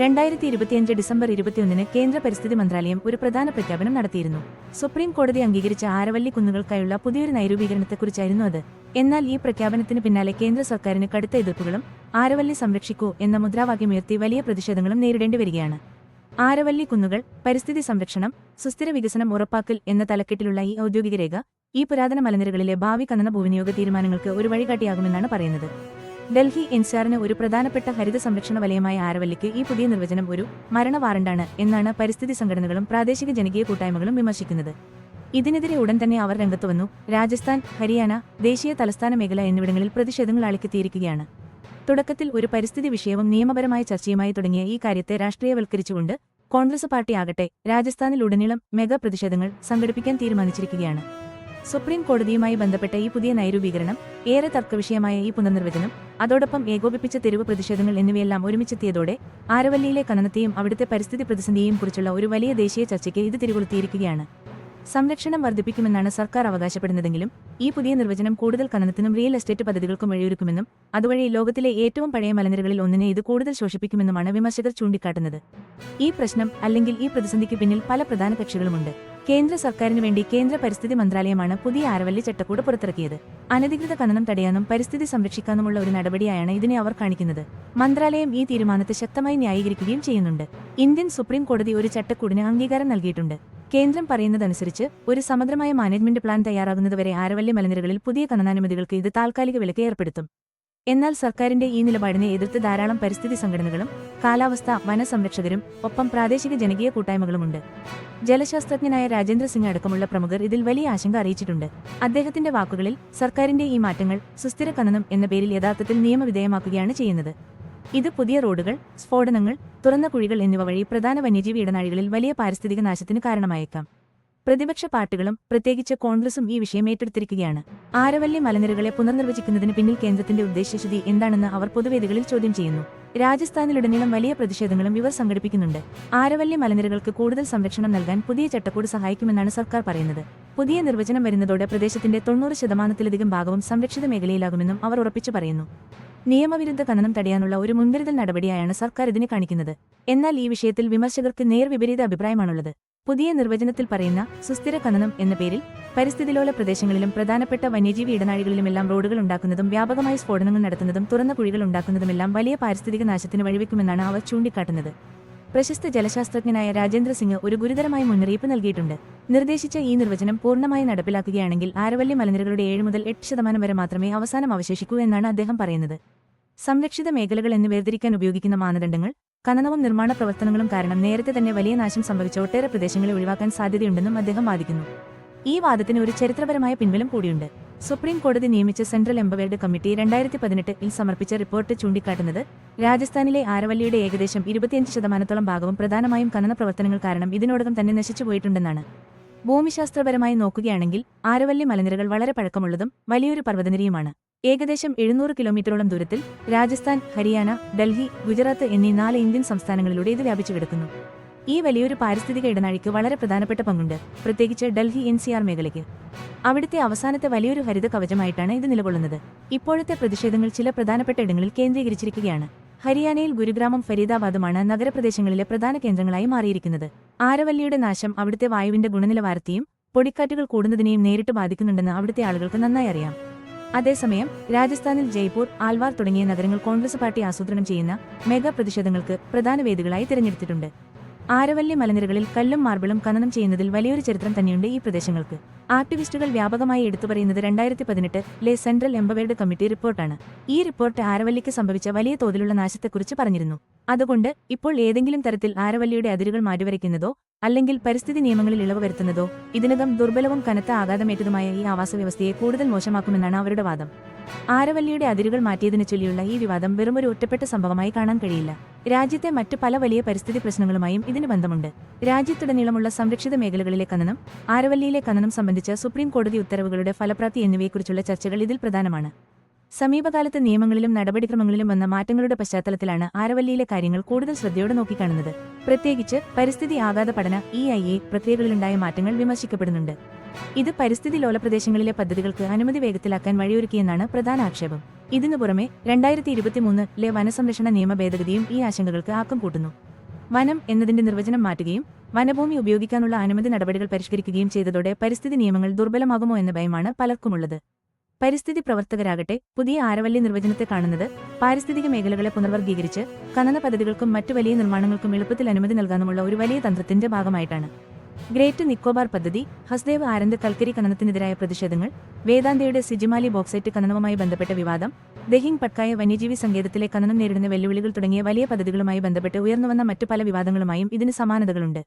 രണ്ടായിരത്തി ഇരുപത്തിയഞ്ച് ഡിസംബർ ഇരുപത്തിയൊന്നിന് കേന്ദ്ര പരിസ്ഥിതി മന്ത്രാലയം ഒരു പ്രധാന പ്രഖ്യാപനം നടത്തിയിരുന്നു. സുപ്രീം കോടതി അംഗീകരിച്ച ആരവല്ലി കുന്നുകൾക്കായുള്ള പുതിയൊരു നൈരൂപീകരണത്തെക്കുറിച്ചായിരുന്നു അത്. എന്നാൽ ഈ പ്രഖ്യാപനത്തിന് പിന്നാലെ കേന്ദ്ര സർക്കാരിന് കടുത്ത എതിർപ്പുകളും ആരവല്ലി സംരക്ഷിക്കൂ എന്ന മുദ്രാവാക്യമുയർത്തി വലിയ പ്രതിഷേധങ്ങളും നേരിടേണ്ടി വരികയാണ്. ആരവല്ലി കുന്നുകൾ പരിസ്ഥിതി സംരക്ഷണം സുസ്ഥിര വികസനം ഉറപ്പാക്കൽ എന്ന തലക്കെട്ടിലുള്ള ഈ ഔദ്യോഗിക രേഖ ഈ പുരാതന മലനിരകളിലെ ഭാവി കന്നന ഭൂവിനിയോഗ തീരുമാനങ്ങൾക്ക് ഒരു വഴികാട്ടിയാകുമെന്നാണ് പറയുന്നത്. ഡൽഹി എൻസിആറിന് ഒരു പ്രധാനപ്പെട്ട ഹരിത സംരക്ഷണ വലയമായ ആരവല്ലിക്ക് ഈ പുതിയ നിർവചനം ഒരു മരണ വാറണ്ടാണ് എന്നാണ് പരിസ്ഥിതി സംഘടനകളും പ്രാദേശിക ജനകീയ കൂട്ടായ്മകളും വിമർശിക്കുന്നത്. ഇതിനെതിരെ ഉടൻ തന്നെ അവർ രംഗത്തുവന്നു രാജസ്ഥാൻ ഹരിയാന ദേശീയ തലസ്ഥാന മേഖല എന്നിവിടങ്ങളിൽ പ്രതിഷേധങ്ങൾ അളിക്കെത്തിയിരിക്കുകയാണ് തുടക്കത്തിൽ ഒരു പരിസ്ഥിതി വിഷയവും നിയമപരമായ ചർച്ചയുമായി തുടങ്ങിയ ഈ കാര്യത്തെ രാഷ്ട്രീയവൽക്കരിച്ചുകൊണ്ട് കോൺഗ്രസ് പാർട്ടി ആകട്ടെ രാജസ്ഥാനിലുടനീളം മെഗാ പ്രതിഷേധങ്ങൾ സംഘടിപ്പിക്കാൻ തീരുമാനിച്ചിരിക്കുകയാണ്. സുപ്രീം കോടതിയുമായി ബന്ധപ്പെട്ട ഈ പുതിയ നൈരൂപീകരണം ഏറെ തർക്കവിഷയമായ ഈ പുനർനിർവചനം അതോടൊപ്പം ഏകോപിപ്പിച്ച തെരുവ് പ്രതിഷേധങ്ങൾ എന്നിവയെല്ലാം ഒരുമിച്ചെത്തിയതോടെ ആരവല്ലിയിലെ ഖനനത്തെയും അവിടുത്തെ പരിസ്ഥിതി പ്രതിസന്ധിയെയും കുറിച്ചുള്ള ഒരു വലിയ ദേശീയ ചർച്ചയ്ക്ക് ഇത് തിരികൊളുത്തിയിരിക്കുകയാണ്. സംരക്ഷണം വർദ്ധിപ്പിക്കുമെന്നാണ് സർക്കാർ അവകാശപ്പെടുന്നതെങ്കിലും ഈ പുതിയ നിർവചനം കൂടുതൽ ഖനനത്തിനും റിയൽ എസ്റ്റേറ്റ് പദ്ധതികൾക്കും വഴിയൊരുക്കുമെന്നും അതുവഴി ലോകത്തിലെ ഏറ്റവും പഴയ മലനിരകളിൽ ഒന്നിനെ ഇത് കൂടുതൽ ശോഷിപ്പിക്കുമെന്നുമാണ് വിമർശകർ ചൂണ്ടിക്കാട്ടുന്നത്. ഈ പ്രശ്നം അല്ലെങ്കിൽ ഈ പ്രതിസന്ധിക്ക് പിന്നിൽ പല പ്രധാന കക്ഷികളുമുണ്ട്. കേന്ദ്ര സർക്കാരിന് വേണ്ടി കേന്ദ്ര പരിസ്ഥിതി മന്ത്രാലയമാണ് പുതിയ ആരവല്ലി ചട്ടക്കൂട് പുറത്തിറക്കിയത്. അനധികൃത ഖനനം തടയാനും പരിസ്ഥിതി സംരക്ഷിക്കാനുമുള്ള ഒരു നടപടിയായാണ് ഇതിനെ അവർ കാണിക്കുന്നത്. മന്ത്രാലയം ഈ തീരുമാനത്തെ ശക്തമായി ന്യായീകരിക്കുകയും ചെയ്യുന്നുണ്ട്. ഇന്ത്യൻ സുപ്രീം കോടതി ഒരു ചട്ടക്കൂടിന് അംഗീകാരം നൽകിയിട്ടുണ്ട്. കേന്ദ്രം പറയുന്നതനുസരിച്ച് ഒരു സമഗ്രമായ മാനേജ്മെന്റ് പ്ലാൻ തയ്യാറാകുന്നതുവരെ ആരവല്ലി മലനിരകളിൽ പുതിയ ഖനനാനുമതികൾക്ക് ഇത് താൽക്കാലിക വിലക്ക് ഏർപ്പെടുത്തും. എന്നാൽ സർക്കാരിന്റെ ഈ നിലപാടിനെ എതിർത്ത് ധാരാളം പരിസ്ഥിതി സംഘടനകളും കാലാവസ്ഥ വനസംരക്ഷകരും ഒപ്പം പ്രാദേശിക ജനകീയ കൂട്ടായ്മകളുമുണ്ട്. ജലശാസ്ത്രജ്ഞനായ രാജേന്ദ്ര സിംഗ് അടക്കമുള്ള പ്രമുഖർ ഇതിൽ വലിയ ആശങ്ക അറിയിച്ചിട്ടുണ്ട്. അദ്ദേഹത്തിന്റെ വാക്കുകളിൽ സർക്കാരിന്റെ ഈ മാറ്റങ്ങൾ സുസ്ഥിര ഖനനം എന്ന പേരിൽ യഥാർത്ഥത്തിൽ നിയമവിധേയമാക്കുകയാണ് ചെയ്യുന്നത്. ഇത് പുതിയ റോഡുകൾ സ്ഫോടനങ്ങൾ തുറന്ന കുഴികൾ എന്നിവ വഴി പ്രധാന വന്യജീവി ഇടനാഴികളിൽ വലിയ പാരിസ്ഥിതിക നാശത്തിന് കാരണമായേക്കാം. പ്രതിപക്ഷ പാർട്ടികളും പ്രത്യേകിച്ച് കോൺഗ്രസും ഈ വിഷയം ഏറ്റെടുത്തിരിക്കുകയാണ്. ആരവല്ലി മലനിരകളെ പുനർനിർവചിക്കുന്നതിന് പിന്നിൽ കേന്ദ്രത്തിന്റെ ഉദ്ദേശശുദ്ധി എന്താണെന്ന് അവർ പൊതുവേദികളിൽ ചോദ്യം ചെയ്യുന്നു. രാജസ്ഥാനിലുടനീളം വലിയ പ്രതിഷേധങ്ങളും ഇവർ സംഘടിപ്പിക്കുന്നുണ്ട്. ആരവല്ലി മലനിരകൾക്ക് കൂടുതൽ സംരക്ഷണം നൽകാൻ പുതിയ ചട്ടക്കൂട് സഹായിക്കുമെന്നാണ് സർക്കാർ പറയുന്നത്. പുതിയ നിർവചനം വരുന്നതോടെ പ്രദേശത്തിന്റെ തൊണ്ണൂറ് ശതമാനത്തിലധികം ഭാഗവും സംരക്ഷിത മേഖലയിലാകുമെന്നും അവർ ഉറപ്പിച്ചു പറയുന്നു. നിയമവിരുദ്ധ ഖനനം തടയാനുള്ള ഒരു മുൻകരുതൽ നടപടിയായാണ് സർക്കാർ ഇതിനെ കാണിക്കുന്നത്. എന്നാൽ ഈ വിഷയത്തിൽ വിമർശകർക്ക് നേർവിപരീത അഭിപ്രായമാണുള്ളത്. പുതിയ നിർവചനത്തിൽ പറയുന്ന സുസ്ഥിര ഖനനം എന്ന പേരിൽ പരിസ്ഥിതിലോല പ്രദേശങ്ങളിലും പ്രധാനപ്പെട്ട വന്യജീവി ഇടനാഴികളിലുമെല്ലാം റോഡുകൾ ഉണ്ടാക്കുന്നതും വ്യാപകമായി സ്ഫോടനങ്ങൾ നടത്തുന്നതും തുറന്ന കുഴികൾ ഉണ്ടാക്കുന്നതുമെല്ലാം വലിയ പാരിസ്ഥിതിക നാശത്തിന് വഴിവെക്കുമെന്നാണ് അവർ ചൂണ്ടിക്കാട്ടുന്നത്. പ്രശസ്ത ജലശാസ്ത്രജ്ഞനായ രാജേന്ദ്ര സിംഗ് ഒരു ഗുരുതരമായ മുന്നറിയിപ്പ് നൽകിയിട്ടുണ്ട്. നിർദ്ദേശിച്ച ഈ നിർവചനം പൂർണമായി നടപ്പിലാക്കുകയാണെങ്കിൽ ആരവല്ലി മലനിരകളുടെ ഏഴ് മുതൽ എട്ട് ശതമാനം വരെ മാത്രമേ അവസാനം അവശേഷിക്കൂ എന്നാണ് അദ്ദേഹം പറയുന്നത്. സംരക്ഷിത മേഖലകൾ എന്ന് വേർതിരിക്കാൻ ഉപയോഗിക്കുന്ന മാനദണ്ഡങ്ങൾ ഖനനവും നിർമ്മാണ പ്രവർത്തനങ്ങളും കാരണം നേരത്തെ തന്നെ വലിയ നാശം സംഭവിച്ച ഒട്ടേറെ പ്രദേശങ്ങളെ ഒഴിവാക്കാൻ സാധ്യതയുണ്ടെന്നും അദ്ദേഹം വാദിക്കുന്നു. ഈ വാദത്തിന് ഒരു ചരിത്രപരമായ പിൻബലം കൂടിയുണ്ട്. സുപ്രീം കോടതി നിയമിച്ച സെൻട്രൽ എംപവേർഡ് കമ്മിറ്റി രണ്ടായിരത്തി പതിനെട്ടിൽ സമർപ്പിച്ച റിപ്പോർട്ട് ചൂണ്ടിക്കാട്ടുന്നത് രാജസ്ഥാനിലെ ആരവല്ലിയുടെ ഏകദേശം ഇരുപത്തിയഞ്ച് ശതമാനത്തോളം ഭാഗവും പ്രധാനമായും ഖനന പ്രവർത്തനങ്ങൾ കാരണം ഇതിനോടകം തന്നെ നശിച്ചുപോയിട്ടുണ്ടെന്നാണ് ഭൂമിശാസ്ത്രപരമായി നോക്കുകയാണെങ്കിൽ ആരവല്ലി മലനിരകൾ വളരെ പഴക്കമുള്ളതും വലിയൊരു പർവതനിരയുമാണ്. ഏകദേശം എഴുന്നൂറ് കിലോമീറ്ററോളം ദൂരത്തിൽ രാജസ്ഥാൻ ഹരിയാന ഡൽഹി ഗുജറാത്ത് എന്നീ നാല് ഇന്ത്യൻ സംസ്ഥാനങ്ങളിലൂടെ ഇത് വ്യാപിച്ചു കിടക്കുന്നു. ഈ വലിയൊരു പാരിസ്ഥിതിക ഇടനാഴിക്ക് വളരെ പ്രധാനപ്പെട്ട പങ്കുണ്ട് പ്രത്യേകിച്ച് ഡൽഹി എൻ സി ആർ മേഖലയ്ക്ക്. അവിടുത്തെ അവസാനത്തെ വലിയൊരു ഹരിത കവചമായിട്ടാണ് ഇത് നിലകൊള്ളുന്നത്. ഇപ്പോഴത്തെ പ്രതിഷേധങ്ങൾ ചില പ്രധാനപ്പെട്ട ഇടങ്ങളിൽ കേന്ദ്രീകരിച്ചിരിക്കുകയാണ്. ഹരിയാനയിൽ ഗുരുഗ്രാമം ഫരീദാബാദുമാണ് നഗരപ്രദേശങ്ങളിലെ പ്രധാന കേന്ദ്രങ്ങളായി മാറിയിരിക്കുന്നത്. ആരവല്ലിയുടെ നാശം അവിടുത്തെ വായുവിന്റെ ഗുണനിലവാരത്തെയും പൊടിക്കാറ്റുകൾ കൂടുന്നതിനെയും നേരിട്ട് ബാധിക്കുന്നുണ്ടെന്ന് അവിടുത്തെ ആളുകൾക്ക് നന്നായി അറിയാം. അതേസമയം രാജസ്ഥാനിൽ ജയ്പൂർ ആൽവാർ തുടങ്ങിയ നഗരങ്ങൾ കോൺഗ്രസ് പാർട്ടി ആസൂത്രണം ചെയ്യുന്ന മെഗാ പ്രതിഷേധങ്ങൾക്ക് പ്രധാന വേദികളായി തിരഞ്ഞെടുത്തിട്ടുണ്ട്. ആരവല്ലി മലനിരകളിൽ കല്ലും മാർബിളും ഖനനം ചെയ്യുന്നതിൽ വലിയൊരു ചരിത്രം തന്നെയുണ്ട് ഈ പ്രദേശങ്ങൾക്ക്. ആക്ടിവിസ്റ്റുകൾ വ്യാപകമായി എടുത്തുപറയുന്നത് രണ്ടായിരത്തി പതിനെട്ട് ലെ സെൻട്രൽ എംപവേർഡ് കമ്മിറ്റി റിപ്പോർട്ടാണ്. ഈ റിപ്പോർട്ട് ആരവല്ലിക്ക് സംഭവിച്ച വലിയ തോതിലുള്ള നാശത്തെക്കുറിച്ച് പറഞ്ഞിരുന്നു. അതുകൊണ്ട് ഇപ്പോൾ ഏതെങ്കിലും തരത്തിൽ ആരവല്ലിയുടെ അതിരുകൾ മാറ്റിവരയ്ക്കുന്നതോ അല്ലെങ്കിൽ പരിസ്ഥിതി നിയമങ്ങളിൽ ഇളവ് വരുത്തുന്നതോ ഇതിനകം ദുർബലവും കനത്ത ആഘാതമേറ്റതുമായ ഈ ആവാസ വ്യവസ്ഥയെ കൂടുതൽ മോശമാക്കുമെന്നാണ് അവരുടെ വാദം. ആരവല്ലിയുടെ അതിരുകൾ മാറ്റിയതിനെ ചൊല്ലിയുള്ള ഈ വിവാദം വെറും ഒരു ഒറ്റപ്പെട്ട സംഭവമായി കാണാൻ കഴിയില്ല. രാജ്യത്തെ മറ്റു പല വലിയ പരിസ്ഥിതി പ്രശ്നങ്ങളുമായും ഇതിന് ബന്ധമുണ്ട്. രാജ്യത്തുടനീളമുള്ള സംരക്ഷിത മേഖലകളിലെ ഖനനം ആരവല്ലിയിലെ കനനം സംബന്ധിച്ച സുപ്രീം കോടതി ഉത്തരവുകളുടെ ഫലപ്രാപ്തി എന്നിവയെക്കുറിച്ചുള്ള ചർച്ചകൾ ഇതിൽ പ്രധാനമാണ്. സമീപകാലത്തെ നിയമങ്ങളിലും നടപടിക്രമങ്ങളിലും വന്ന മാറ്റങ്ങളുടെ പശ്ചാത്തലത്തിലാണ് ആരവല്ലിയിലെ കാര്യങ്ങൾ കൂടുതൽ ശ്രദ്ധയോടെ നോക്കിക്കാണുന്നത്. പ്രത്യേകിച്ച് പരിസ്ഥിതി ആഘാത പഠന ഇ ഐ എ പ്രക്രിയകളിലുണ്ടായ മാറ്റങ്ങൾ വിമർശിക്കപ്പെടുന്നുണ്ട്. ഇത് പരിസ്ഥിതി ലോല പ്രദേശങ്ങളിലെ പദ്ധതികൾക്ക് അനുമതി വേഗത്തിലാക്കാൻ വഴിയൊരുക്കിയെന്നാണ് പ്രധാന ആക്ഷേപം. ഇതിനു പുറമെ രണ്ടായിരത്തി ഇരുപത്തിമൂന്നിലെ വനസംരക്ഷണ നിയമ ഭേദഗതിയും ഈ ആശങ്കകൾക്ക് ആക്കം കൂട്ടുന്നു. വനം എന്നതിന്റെ നിർവചനം മാറ്റുകയും വനഭൂമി ഉപയോഗിക്കാനുള്ള അനുമതി നടപടികൾ പരിഷ്കരിക്കുകയും ചെയ്തതോടെ പരിസ്ഥിതി നിയമങ്ങൾ ദുർബലമാകുമോ എന്ന ഭയമാണ് പലർക്കുമുള്ളത്. പരിസ്ഥിതി പ്രവർത്തകരാകട്ടെ പുതിയ ആരവല്ലി നിർവചനത്തെ കാണുന്നത് പാരിസ്ഥിതിക മേഖലകളെ പുനർവർഗീകരിച്ച് ഖനന പദ്ധതികൾക്കും മറ്റു വലിയ നിർമ്മാണങ്ങൾക്കും എളുപ്പത്തിൽ അനുമതി നൽകാനുമുള്ള ഒരു വലിയ തന്ത്രത്തിന്റെ ഭാഗമായിട്ടാണ്. ഗ്രേറ്റ് നിക്കോബാർ പദ്ധതി ഹസ്ദേവ് ആനന്ദ് കൽക്കരി ഖനനത്തിനെതിരായ പ്രതിഷേധങ്ങൾ വേദാന്തയുടെ സിജിമാലി ബോക്സൈറ്റ് ഖനനവുമായി ബന്ധപ്പെട്ട വിവാദം ദഹിങ് പട്കായ വന്യജീവി സങ്കേതത്തിലെ ഖനനം നേരിടുന്ന വെല്ലുവിളികൾ തുടങ്ങിയ വലിയ പദ്ധതികളുമായി ബന്ധപ്പെട്ട് ഉയർന്നുവന്ന മറ്റു പല വിവാദങ്ങളുമായും ഇതിന് സമാനതകളുണ്ട്.